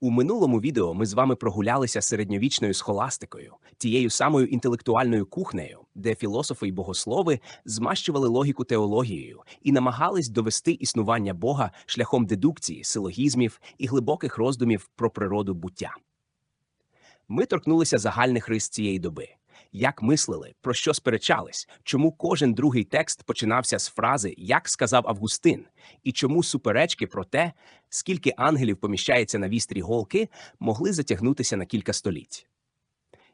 У минулому відео ми з вами прогулялися середньовічною схоластикою, тією самою інтелектуальною кухнею, де філософи й богослови змащували логіку теологією і намагались довести існування Бога шляхом дедукції, силогізмів і глибоких роздумів про природу буття. Ми торкнулися загальних рис цієї доби. Як мислили, про що сперечались, чому кожен другий текст починався з фрази Як сказав Августин, і чому суперечки про те, скільки ангелів поміщається на вістрі голки, могли затягнутися на кілька століть.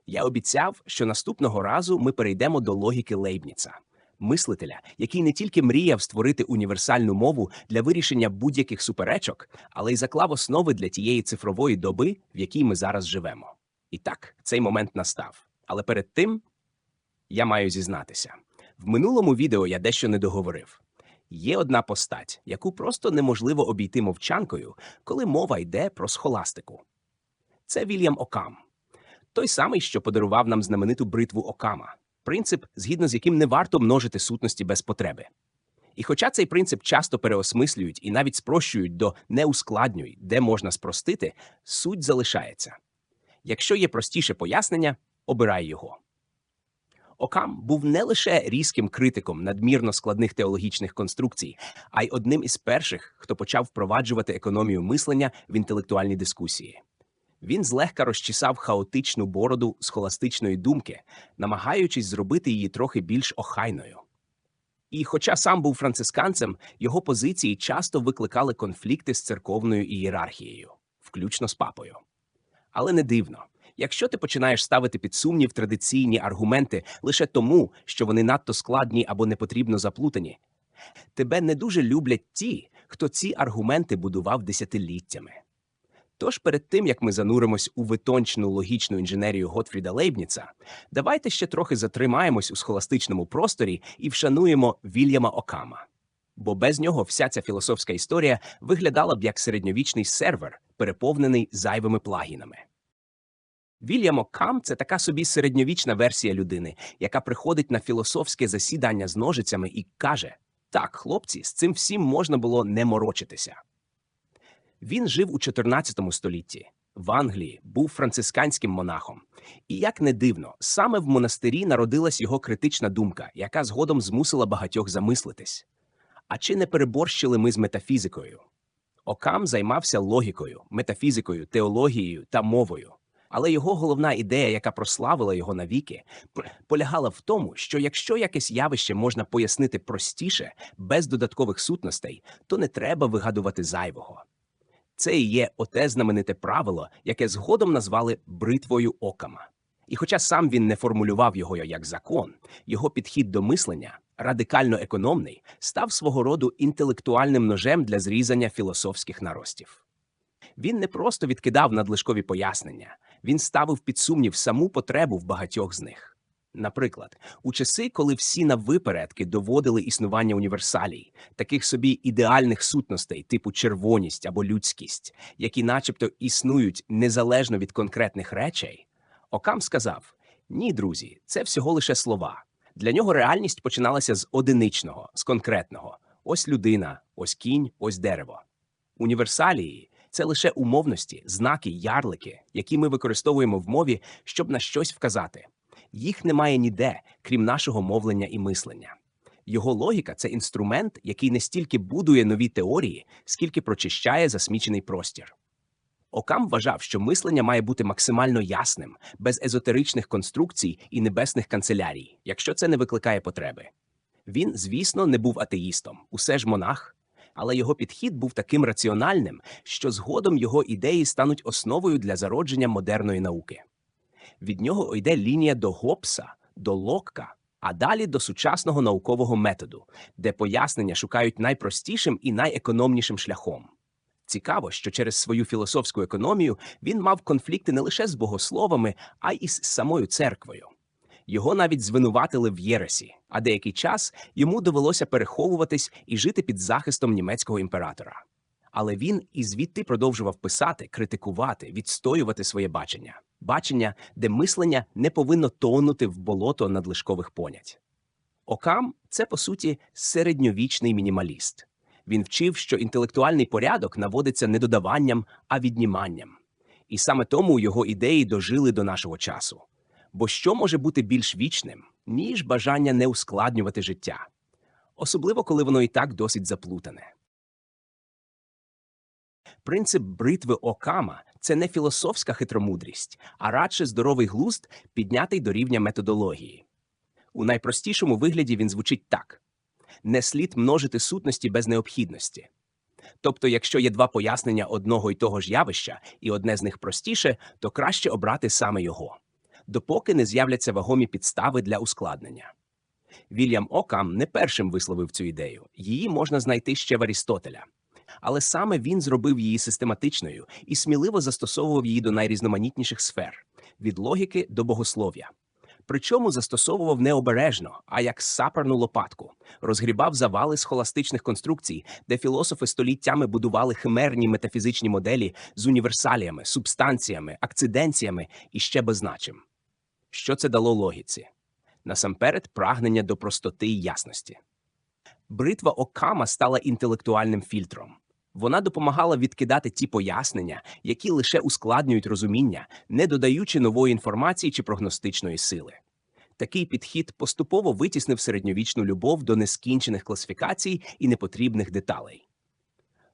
Я обіцяв, що наступного разу ми перейдемо до логіки Лейбніца, мислителя, який не тільки мріяв створити універсальну мову для вирішення будь-яких суперечок, але й заклав основи для тієї цифрової доби, в якій ми зараз живемо. І так, цей момент настав. Але перед тим я маю зізнатися. В минулому відео я дещо не договорив. Є одна постать, яку просто неможливо обійти мовчанкою, коли мова йде про схоластику. Це Вільям Окам, той самий, що подарував нам знамениту бритву Окама, принцип, згідно з яким не варто множити сутності без потреби. І хоча цей принцип часто переосмислюють і навіть спрощують до не ускладнюй, де можна спростити, суть залишається. Якщо є простіше пояснення, обирай його. Окам був не лише різким критиком надмірно складних теологічних конструкцій, а й одним із перших, хто почав впроваджувати економію мислення в інтелектуальні дискусії. Він злегка розчісав хаотичну бороду схоластичної думки, намагаючись зробити її трохи більш охайною. І, хоча сам був францисканцем, його позиції часто викликали конфлікти з церковною ієрархією, включно з папою. Але не дивно. Якщо ти починаєш ставити під сумнів традиційні аргументи лише тому, що вони надто складні або непотрібно заплутані, тебе не дуже люблять ті, хто ці аргументи будував десятиліттями. Тож перед тим як ми зануримось у витончну логічну інженерію Готфріда Лейбніца, давайте ще трохи затримаємось у схоластичному просторі і вшануємо Вільяма Окама. Бо без нього вся ця філософська історія виглядала б як середньовічний сервер, переповнений зайвими плагінами. Вільям Окам це така собі середньовічна версія людини, яка приходить на філософське засідання з ножицями і каже: Так, хлопці, з цим всім можна було не морочитися. Він жив у 14 столітті, в Англії, був францисканським монахом. І як не дивно, саме в монастирі народилась його критична думка, яка згодом змусила багатьох замислитись. А чи не переборщили ми з метафізикою? Окам займався логікою, метафізикою, теологією та мовою. Але його головна ідея, яка прославила його навіки, полягала в тому, що якщо якесь явище можна пояснити простіше, без додаткових сутностей, то не треба вигадувати зайвого. Це і є оте знамените правило, яке згодом назвали бритвою окама. І хоча сам він не формулював його як закон, його підхід до мислення, радикально економний, став свого роду інтелектуальним ножем для зрізання філософських наростів. Він не просто відкидав надлишкові пояснення, він ставив під сумнів саму потребу в багатьох з них. Наприклад, у часи, коли всі навипередки доводили існування універсалій, таких собі ідеальних сутностей, типу червоність або людськість, які начебто існують незалежно від конкретних речей, Окам сказав: ні, друзі, це всього лише слова. Для нього реальність починалася з одиничного, з конкретного: ось людина, ось кінь, ось дерево. Універсалії це лише умовності, знаки, ярлики, які ми використовуємо в мові, щоб на щось вказати. Їх немає ніде, крім нашого мовлення і мислення. Його логіка це інструмент, який не стільки будує нові теорії, скільки прочищає засмічений простір. Окам вважав, що мислення має бути максимально ясним, без езотеричних конструкцій і небесних канцелярій, якщо це не викликає потреби. Він, звісно, не був атеїстом, усе ж монах, але його підхід був таким раціональним, що згодом його ідеї стануть основою для зародження модерної науки. Від нього йде лінія до Гопса, до Локка, а далі до сучасного наукового методу, де пояснення шукають найпростішим і найекономнішим шляхом. Цікаво, що через свою філософську економію він мав конфлікти не лише з богословами, а й із самою церквою. Його навіть звинуватили в Єресі, а деякий час йому довелося переховуватись і жити під захистом німецького імператора. Але він і звідти продовжував писати, критикувати, відстоювати своє бачення. Бачення, де мислення не повинно тонути в болото надлишкових понять. Окам це, по суті, середньовічний мінімаліст. Він вчив, що інтелектуальний порядок наводиться не додаванням, а відніманням. І саме тому його ідеї дожили до нашого часу. Бо що може бути більш вічним, ніж бажання не ускладнювати життя, особливо коли воно і так досить заплутане. Принцип бритви Окама це не філософська хитромудрість, а радше здоровий глузд, піднятий до рівня методології. У найпростішому вигляді він звучить так: не слід множити сутності без необхідності. Тобто, якщо є два пояснення одного й того ж явища, і одне з них простіше, то краще обрати саме його, допоки не з'являться вагомі підстави для ускладнення. Вільям Окам не першим висловив цю ідею, її можна знайти ще в Арістотеля. Але саме він зробив її систематичною і сміливо застосовував її до найрізноманітніших сфер від логіки до богослов'я. Причому застосовував не обережно, а як саперну лопатку, розгрібав завали схоластичних конструкцій, де філософи століттями будували химерні метафізичні моделі з універсаліями, субстанціями, акциденціями і ще беззначим. Що це дало логіці? Насамперед, прагнення до простоти й ясності. Бритва Окама стала інтелектуальним фільтром. Вона допомагала відкидати ті пояснення, які лише ускладнюють розуміння, не додаючи нової інформації чи прогностичної сили. Такий підхід поступово витіснив середньовічну любов до нескінчених класифікацій і непотрібних деталей.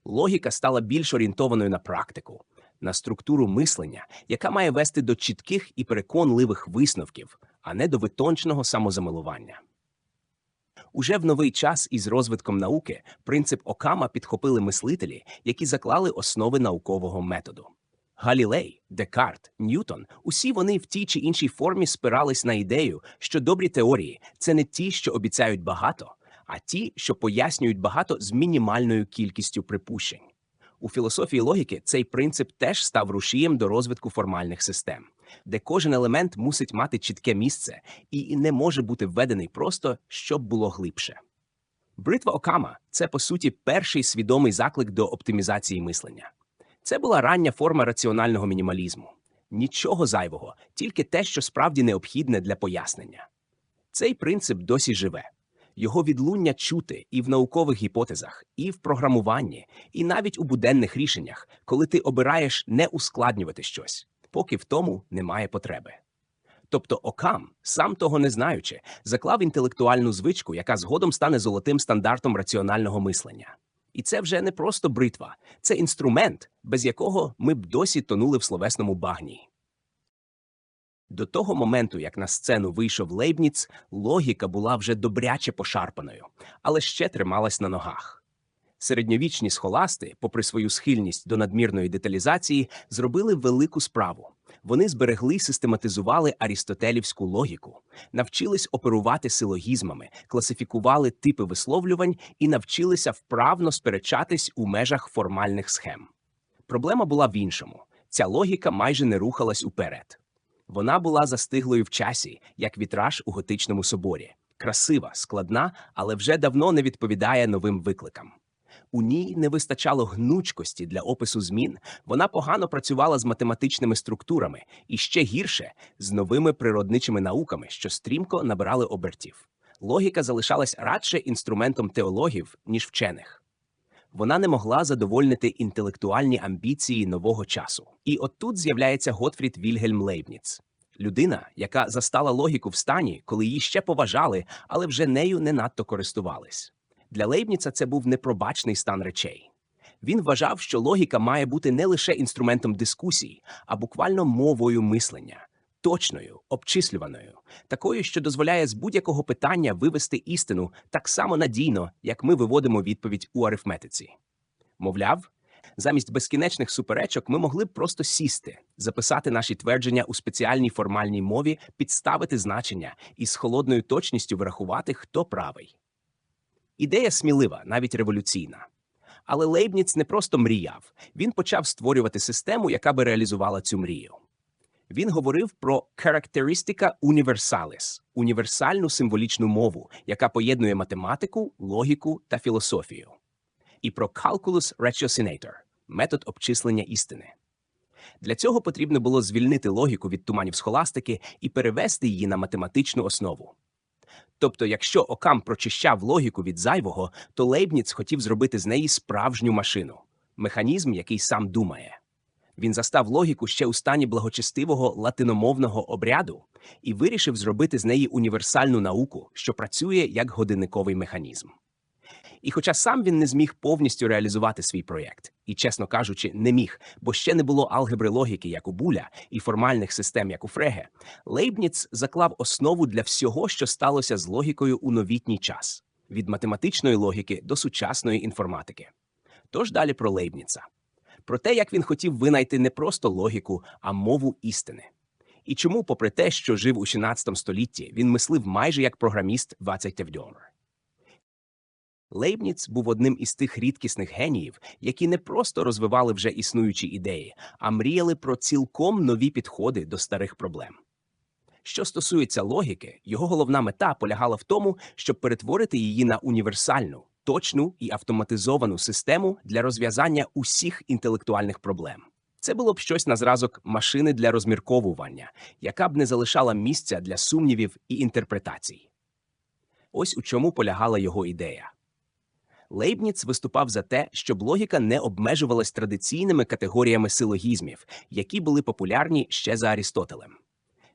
Логіка стала більш орієнтованою на практику, на структуру мислення, яка має вести до чітких і переконливих висновків, а не до витонченого самозамилування. Уже в новий час із розвитком науки принцип Окама підхопили мислителі, які заклали основи наукового методу. Галілей, Декарт, Ньютон усі вони в тій чи іншій формі спирались на ідею, що добрі теорії це не ті, що обіцяють багато, а ті, що пояснюють багато з мінімальною кількістю припущень. У філософії логіки цей принцип теж став рушієм до розвитку формальних систем, де кожен елемент мусить мати чітке місце і не може бути введений просто, щоб було глибше. Бритва Окама це по суті перший свідомий заклик до оптимізації мислення. Це була рання форма раціонального мінімалізму. Нічого зайвого, тільки те, що справді необхідне для пояснення. Цей принцип досі живе. Його відлуння чути і в наукових гіпотезах, і в програмуванні, і навіть у буденних рішеннях, коли ти обираєш не ускладнювати щось, поки в тому немає потреби. Тобто Окам, сам того не знаючи, заклав інтелектуальну звичку, яка згодом стане золотим стандартом раціонального мислення. І це вже не просто бритва, це інструмент, без якого ми б досі тонули в словесному багні. До того моменту, як на сцену вийшов Лейбніц, логіка була вже добряче пошарпаною, але ще трималась на ногах. Середньовічні схоласти, попри свою схильність до надмірної деталізації, зробили велику справу. Вони зберегли й систематизували арістотелівську логіку, навчились оперувати силогізмами, класифікували типи висловлювань і навчилися вправно сперечатись у межах формальних схем. Проблема була в іншому: ця логіка майже не рухалась уперед. Вона була застиглою в часі, як вітраж у готичному соборі. Красива, складна, але вже давно не відповідає новим викликам. У ній не вистачало гнучкості для опису змін, вона погано працювала з математичними структурами і ще гірше з новими природничими науками, що стрімко набирали обертів. Логіка залишалась радше інструментом теологів, ніж вчених. Вона не могла задовольнити інтелектуальні амбіції нового часу. І от тут з'являється Готфрід Вільгельм Лейбніц. Людина, яка застала логіку в стані, коли її ще поважали, але вже нею не надто користувались. Для Лейбніца це був непробачний стан речей. Він вважав, що логіка має бути не лише інструментом дискусій, а буквально мовою мислення, точною, обчислюваною, такою, що дозволяє з будь-якого питання вивести істину так само надійно, як ми виводимо відповідь у арифметиці. Мовляв, замість безкінечних суперечок ми могли б просто сісти, записати наші твердження у спеціальній формальній мові, підставити значення і з холодною точністю врахувати, хто правий. Ідея смілива, навіть революційна. Але Лейбніц не просто мріяв, він почав створювати систему, яка би реалізувала цю мрію. Він говорив про characteristica universalis – універсальну символічну мову, яка поєднує математику, логіку та філософію, і про calculus ratiocinator – метод обчислення істини. Для цього потрібно було звільнити логіку від туманів схоластики і перевести її на математичну основу. Тобто, якщо Окам прочищав логіку від зайвого, то Лейбніц хотів зробити з неї справжню машину механізм, який сам думає. Він застав логіку ще у стані благочестивого латиномовного обряду і вирішив зробити з неї універсальну науку, що працює як годинниковий механізм. І хоча сам він не зміг повністю реалізувати свій проєкт, і, чесно кажучи, не міг, бо ще не було алгебри логіки, як у Буля, і формальних систем, як у Фреге, Лейбніц заклав основу для всього, що сталося з логікою у новітній час від математичної логіки до сучасної інформатики. Тож далі про Лейбніца. Про те, як він хотів винайти не просто логіку, а мову істини. І чому, попри те, що жив у 16 столітті, він мислив майже як програміст 20 Вдьомер. Лейбніц був одним із тих рідкісних геніїв, які не просто розвивали вже існуючі ідеї, а мріяли про цілком нові підходи до старих проблем. Що стосується логіки, його головна мета полягала в тому, щоб перетворити її на універсальну, точну і автоматизовану систему для розв'язання усіх інтелектуальних проблем. Це було б щось на зразок машини для розмірковування, яка б не залишала місця для сумнівів і інтерпретацій. Ось у чому полягала його ідея. Лейбніц виступав за те, щоб логіка не обмежувалась традиційними категоріями силогізмів, які були популярні ще за Арістотелем.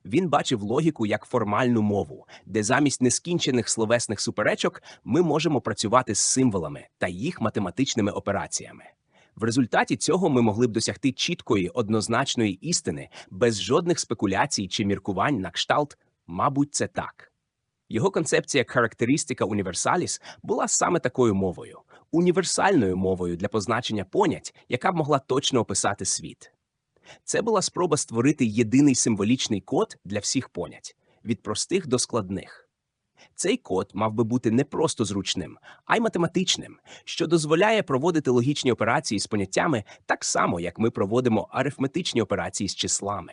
Він бачив логіку як формальну мову, де замість нескінчених словесних суперечок ми можемо працювати з символами та їх математичними операціями. В результаті цього ми могли б досягти чіткої однозначної істини без жодних спекуляцій чи міркувань на кшталт, мабуть, це так. Його концепція Characteristica Universalis була саме такою мовою, універсальною мовою для позначення понять, яка б могла точно описати світ. Це була спроба створити єдиний символічний код для всіх понять від простих до складних. Цей код мав би бути не просто зручним, а й математичним, що дозволяє проводити логічні операції з поняттями так само, як ми проводимо арифметичні операції з числами.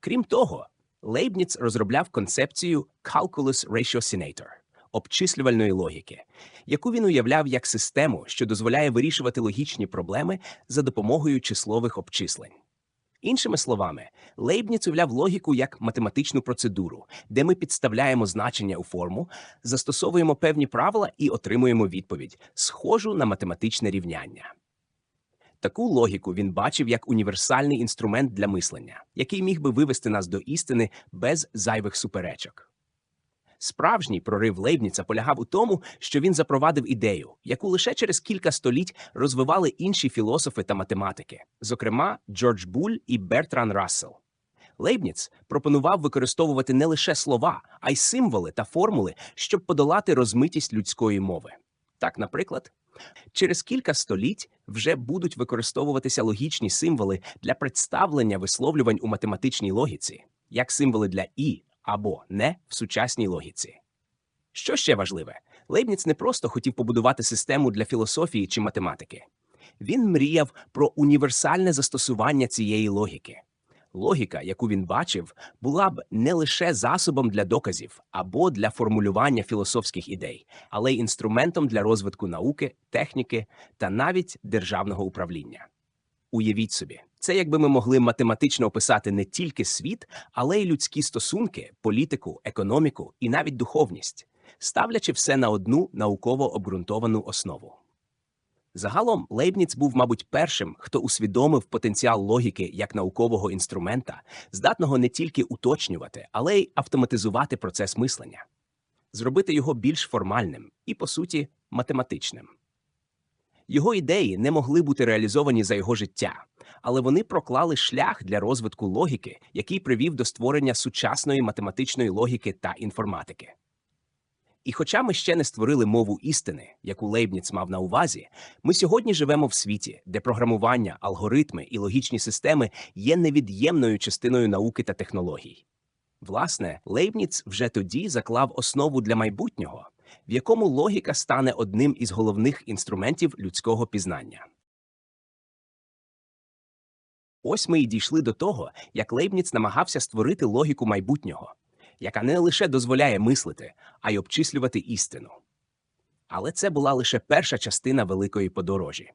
Крім того, Лейбніц розробляв концепцію Calculus Ratiocinator – обчислювальної логіки, яку він уявляв як систему, що дозволяє вирішувати логічні проблеми за допомогою числових обчислень. Іншими словами, Лейбніц уявляв логіку як математичну процедуру, де ми підставляємо значення у форму, застосовуємо певні правила і отримуємо відповідь, схожу на математичне рівняння. Таку логіку він бачив як універсальний інструмент для мислення, який міг би вивести нас до істини без зайвих суперечок. Справжній прорив Лейбніца полягав у тому, що він запровадив ідею, яку лише через кілька століть розвивали інші філософи та математики, зокрема Джордж Буль і Бертран Рассел. Лейбніц пропонував використовувати не лише слова, а й символи та формули, щоб подолати розмитість людської мови. Так, наприклад, через кілька століть вже будуть використовуватися логічні символи для представлення висловлювань у математичній логіці, як символи для і або не в сучасній логіці. Що ще важливе, Лейбніц не просто хотів побудувати систему для філософії чи математики. Він мріяв про універсальне застосування цієї логіки. Логіка, яку він бачив, була б не лише засобом для доказів або для формулювання філософських ідей, але й інструментом для розвитку науки, техніки та навіть державного управління. Уявіть собі, це якби ми могли математично описати не тільки світ, але й людські стосунки, політику, економіку і навіть духовність, ставлячи все на одну науково обґрунтовану основу. Загалом Лейбніц був, мабуть, першим, хто усвідомив потенціал логіки як наукового інструмента, здатного не тільки уточнювати, але й автоматизувати процес мислення, зробити його більш формальним і, по суті, математичним. Його ідеї не могли бути реалізовані за його життя, але вони проклали шлях для розвитку логіки, який привів до створення сучасної математичної логіки та інформатики. І хоча ми ще не створили мову істини, яку Лейбніц мав на увазі, ми сьогодні живемо в світі, де програмування, алгоритми і логічні системи є невід'ємною частиною науки та технологій. Власне, Лейбніц вже тоді заклав основу для майбутнього, в якому логіка стане одним із головних інструментів людського пізнання. Ось ми і дійшли до того, як Лейбніц намагався створити логіку майбутнього, яка не лише дозволяє мислити, а й обчислювати істину. Але це була лише перша частина великої подорожі.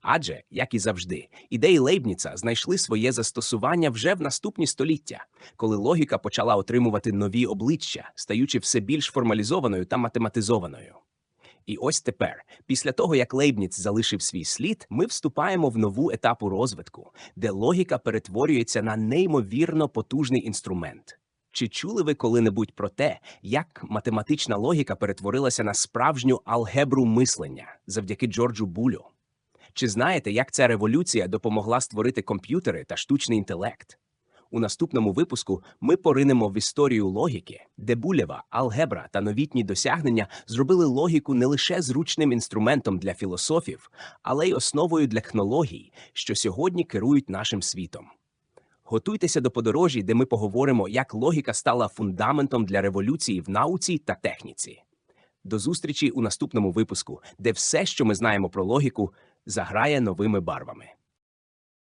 Адже, як і завжди, ідеї Лейбніца знайшли своє застосування вже в наступні століття, коли логіка почала отримувати нові обличчя, стаючи все більш формалізованою та математизованою. І ось тепер, після того як Лейбніц залишив свій слід, ми вступаємо в нову етапу розвитку, де логіка перетворюється на неймовірно потужний інструмент. Чи чули ви коли-небудь про те, як математична логіка перетворилася на справжню алгебру мислення завдяки Джорджу Булю? Чи знаєте, як ця революція допомогла створити комп'ютери та штучний інтелект? У наступному випуску ми поринемо в історію логіки, де булєва, алгебра та новітні досягнення зробили логіку не лише зручним інструментом для філософів, але й основою для технологій, що сьогодні керують нашим світом. Готуйтеся до подорожі, де ми поговоримо, як логіка стала фундаментом для революції в науці та техніці. До зустрічі у наступному випуску, де все, що ми знаємо про логіку, заграє новими барвами.